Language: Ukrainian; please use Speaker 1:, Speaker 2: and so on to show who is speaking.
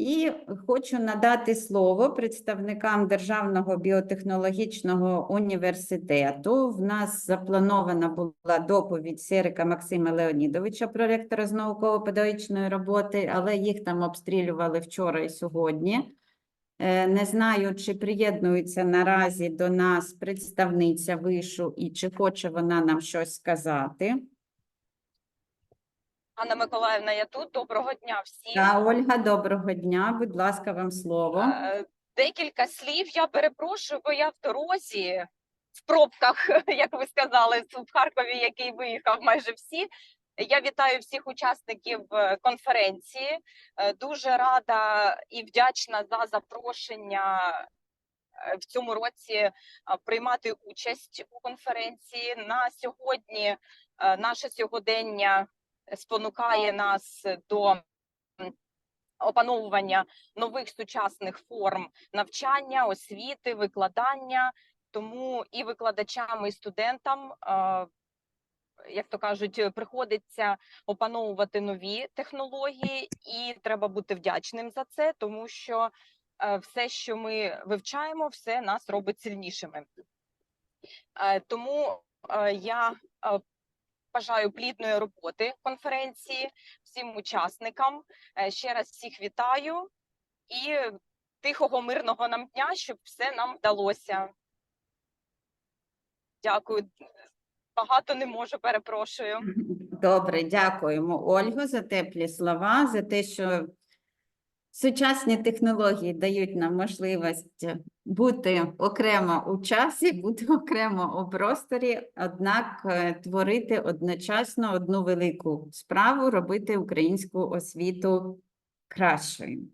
Speaker 1: І хочу надати слово представникам Державного біотехнологічного університету. В нас запланована була доповідь Серика Максима Леонідовича, проректора з науково-педагогічної роботи, але їх там обстрілювали вчора і сьогодні. Е, Не знаю, чи приєднується наразі до нас представниця вишу і чи хоче вона нам щось сказати.
Speaker 2: Анна Миколаївна, я тут. Доброго дня всім.
Speaker 1: Та, Ольга, доброго дня. Будь ласка, вам слово.
Speaker 2: Е, Декілька слів. Я перепрошую, бо я в дорозі в пробках, як ви сказали, в Харкові, який виїхав майже всі. Я вітаю всіх учасників е, конференції. Е, Дуже рада і вдячна за запрошення в цьому році приймати участь у конференції. На сьогодні наше сьогодення спонукає нас до опановування нових сучасних форм навчання, освіти, викладання. Тому і викладачам, і студентам, е, як то кажуть, приходиться опановувати нові технології, і треба бути вдячним за це, тому що е, все, що ми вивчаємо, все нас робить сильнішими. Е, Тому я бажаю плідної роботи конференції всім учасникам. Е, Ще раз всіх вітаю і тихого мирного нам дня, щоб все нам вдалося. Дякую. Багато не можу, перепрошую.
Speaker 1: Добре, дякуємо, Ольго, за теплі слова, за те, що сучасні технології дають нам можливість бути окремо у часі, бути окремо у просторі, однак е, творити одночасно одну велику справу, робити українську освіту кращою.